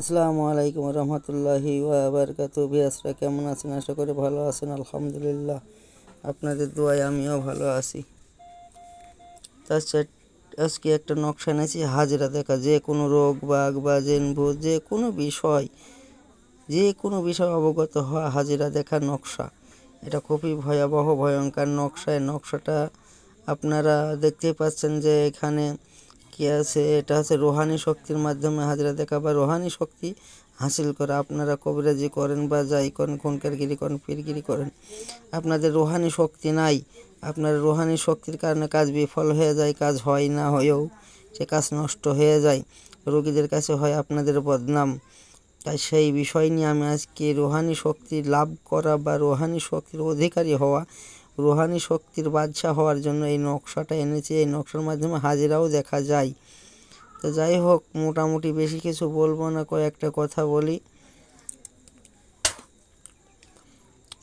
আসসালামু আলাইকুম রহমতুল্লাহি ওয়াবারকাতু ভিয়াসরা কেমন আছেন? আশা করি ভালো আছেন, আলহামদুলিল্লাহ। আপনাদের দোয়ায় আমিও ভালো আছি। তাছাড়া আজকে একটা নকশা এনেছি, হাজিরা দেখা, যে কোনো রোগ, বাঘ, বা জেনভূত যে কোনো বিষয়, যে কোনো বিষয় অবগত হওয়া হাজিরা দেখা নকশা। এটা খুবই ভয়াবহ, ভয়ঙ্কর নকশায় নকশাটা আপনারা দেখতেই পাচ্ছেন যে এখানে কি আছে, এটা হচ্ছে রোহানি শক্তির মাধ্যমে হাজিরা দেখা বা রোহানি শক্তি হাসিল করা, আপনারা কবিরাজি করেন বা যাই করেন, খুনকারগিরি করেন পীরগিরি করেন। আপনাদের রোহানি শক্তি নাই, আপনার রোহানি শক্তির কারণে কাজ বিফল হয়ে যায়, কাজ হয় না হয়েও সে কাজ নষ্ট হয়ে যায়। রোগীদের কাছে হয় আপনাদের বদনাম। তাই সেই বিষয় নিয়ে আমি আজকে রোহানি শক্তি লাভ করা বা রোহানি শক্তির অধিকারী হওয়া রোহানি শক্তির বাদশা হওয়ার জন্য এই নকশাটা এনেছি। এই নকশার মাধ্যমে হাজিরাও দেখা যায়। তো যাই হোক, মোটামুটি বেশি কিছু বলব না, কয়েকটা কথা বলি।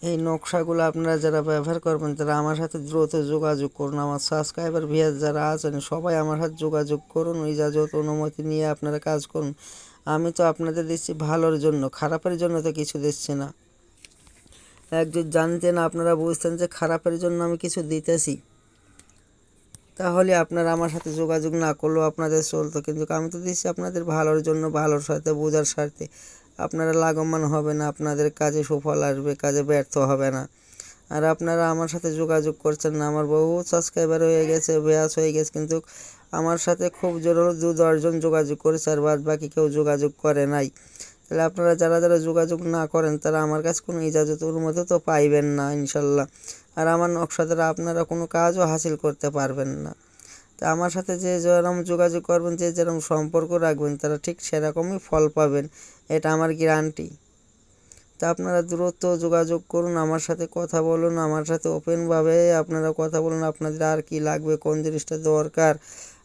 এই নকশাগুলো আপনারা যারা ব্যবহার করবেন, তারা আমার সাথে দ্রুত যোগাযোগ করুন। আমার সাবস্ক্রাইবার ভিয়ার যারা আছেন, সবাই আমার সাথে যোগাযোগ করুন। ইজাজত অনুমতি নিয়ে আপনারা কাজ করুন। আমি তো আপনাদের দিচ্ছি ভালোর জন্য, খারাপের জন্য তো কিছু দিচ্ছি না। একজন জানতেন আপনারা বুঝতেন যে খারাপের জন্য আমি কিছু দিতেছি। তাহলে আপনারা আমার সাথে যোগাযোগ না করলেও আপনাদের চলতো। কিন্তু আমি তো দিচ্ছি আপনাদের ভালোর জন্য, ভালোর সাথে, বোঝার স্বার্থে আপনারা লাগমান হবে না, আপনাদের কাজে সুফল আসবে, কাজে ব্যর্থ হবে না। আর আপনারা আমার সাথে যোগাযোগ করছেন না, আমার বহু সাবস্ক্রাইবার হয়ে গেছে ব্যাস হয়ে গেছে, কিন্তু আমার সাথে খুব জোর দু দশজন যোগাযোগ করেছে, আর বাদ বাকি কেউ যোগাযোগ করে নাই। তাহলে আপনারা যারা যারা যোগাযোগ না করেন, তারা আমার কাছে কোনো ইজাজত অনুমতি তো পাইবেন না, ইনশাল্লাহ। আর আমার নকশা দ্বারা আপনারা কোনো কাজও হাসিল করতে পারবেন না। তা আমার সাথে যে যেরকম যোগাযোগ করবেন, যে যেরকম সম্পর্ক রাখবেন, তারা ঠিক সেরকমই ফল পাবেন। এটা আমার গ্যারান্টি তা আপনারা দূরত্ব যোগাযোগ করুন, আমার সাথে কথা বলুন, আমার সাথে ওপেনভাবে আপনারা কথা বলুন, আপনাদের আর কি লাগবে, কোন জিনিসটা দরকার?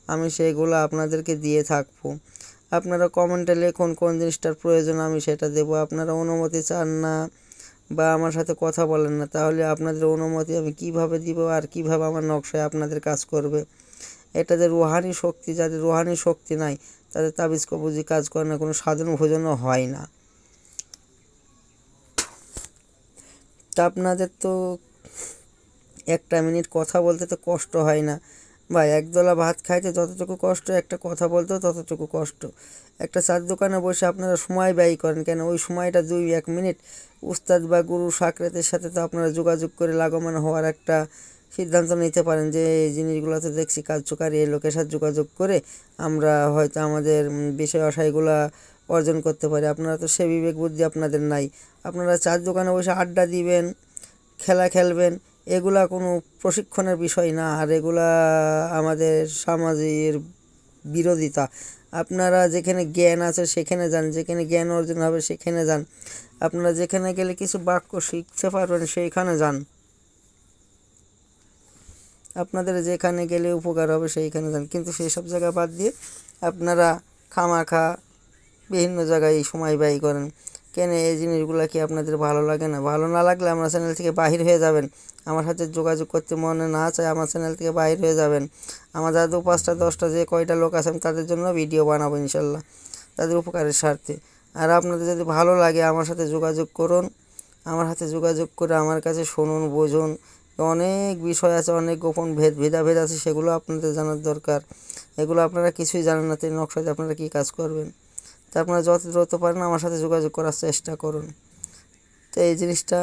আমি সেগুলো আপনাদেরকে দিয়ে থাকব। আপনারা কমেন্টে লিখুন কোন জিনিসটার প্রয়োজন, আমি সেটা দেবো। আপনারা অনুমতি চান না বা আমার সাথে কথা বলেন না, তাহলে আপনাদের অনুমতি আমি কীভাবে দিব আর কীভাবে আমার নকশায় আপনাদের কাজ করবে? এটা যে রুহানি শক্তি যাদের রুহানি শক্তি নাই তাদের তাবিজ কবুজি কাজ করে না কোনো সাধন ভোজনও হয় না। তা আপনাদের তো একটা মিনিট কথা বলতে তো কষ্ট হয় না। বা একদলা ভাত খাইতে যতটুকু কষ্ট, একটা কথা বলতেও ততটুকু কষ্ট। একটা চার দোকানে বসে আপনারা সময় ব্যয় করেন কেন? ওই সময়টা দুই এক মিনিট। উস্তাদ বা গুরু সাকরাতের সাথে তো আপনারা যোগাযোগ করে লাগমান হওয়ার একটা সিদ্ধান্ত নিতে পারেন যে, এই জিনিসগুলোতে দেখছি কার্যকারী এই লোকের সাথে যোগাযোগ করে আমরা হয়তো আমাদের বিষয় আশাইগুলো অর্জন করতে পারি। আপনারা তো সে বিবেক বুদ্ধি আপনাদের নাই। আপনারা চার দোকানে বসে আড্ডা দিবেন, খেলা খেলবেন এগুলা কোনো প্রশিক্ষণের বিষয় না, আর এগুলা আমাদের সমাজের বিরোধিতা। আপনারা যেখানে জ্ঞান আছে সেখানে যান, যেখানে জ্ঞান অর্জন হবে সেখানে যান। আপনারা যেখানে গেলে কিছু বাক্য শিখতে পারবেন সেইখানে যান। আপনাদের যেখানে গেলে উপকার হবে সেইখানে যান। কিন্তু সেই সব জায়গা বাদ দিয়ে আপনারা খামাখা বিভিন্ন জায়গায় সময় ব্যয় করেন। কেন এই জিনিসগুলো কি আপনাদের ভালো লাগে না? ভালো না লাগলে আমার চ্যানেল থেকে বাহির হয়ে যাবেন। আমার সাথে যোগাযোগ করতে মনে না চায় আমার চ্যানেল থেকে বাহির হয়ে যাবেন। আমার যারা দু পাঁচটা, দশটা যে কয়টা লোক আছেন তাদের জন্য ভিডিও বানাবো ইনশাল্লাহ, তাদের উপকারের স্বার্থে। আর আপনাদের যদি ভালো লাগে আমার সাথে যোগাযোগ করুন, আমার হাতে যোগাযোগ করে আমার কাছে শুনুন, বুঝুন। অনেক বিষয় আছে, অনেক গোপন ভেদ, ভেদাভেদ আছে, সেগুলো আপনাদের জানার দরকার। এগুলো আপনারা কিছুই জানেন না, নকশাতে আপনারা কী কাজ করবেন? তা আপনারা যত দ্রুত পারেন আমার সাথে যোগাযোগ করার চেষ্টা করুন। তো এই জিনিসটা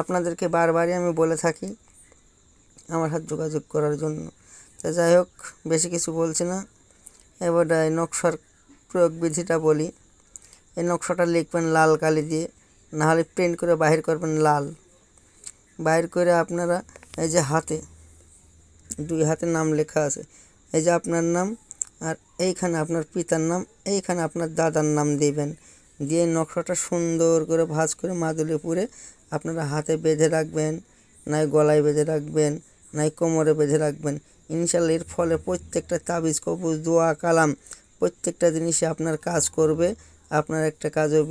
আপনাদেরকে বারবারই আমি বলে থাকি আমার সাথে যোগাযোগ করার জন্য। তো যাই হোক, বেশি কিছু বলছি না। এবার এই নকশার প্রয়োগ বিধিটা বলি। এই নকশাটা লিখবেন লাল কালি দিয়ে নাহলে প্রিন্ট করে বাহির করবেন লাল। বাহির করে আপনারা এই যে হাতে, দুই হাতে নাম লেখা আছে। এই যে আপনার নাম আর এইখানে আপনার পিতার নাম, এইখানে আপনার দাদার নাম দিবেন। দিয়ে নকশাটা সুন্দর করে ভাজ করে মাদুলি পুরে আপনারা হাতে বেঁধে রাখবেন, নাই গলায় বেঁধে রাখবেন, নাই কোমরে বেঁধে রাখবেন। ইনশাল্লাহ এর ফলে প্রত্যেকটা তাবিজ, কবুজ, দোয়া, কালাম প্রত্যেকটা জিনিসে আপনার কাজ করবে। আপনার একটা কাজও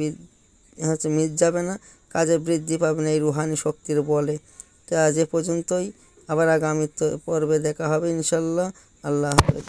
হচ্ছে মিস যাবে না, কাজে বৃদ্ধি পাবেন এই রুহানি শক্তির বলে। তো আজ এ পর্যন্তই, আবার আগামী পর্বে দেখা হবে ইনশাল্লাহ। আল্লাহ হাফেজ।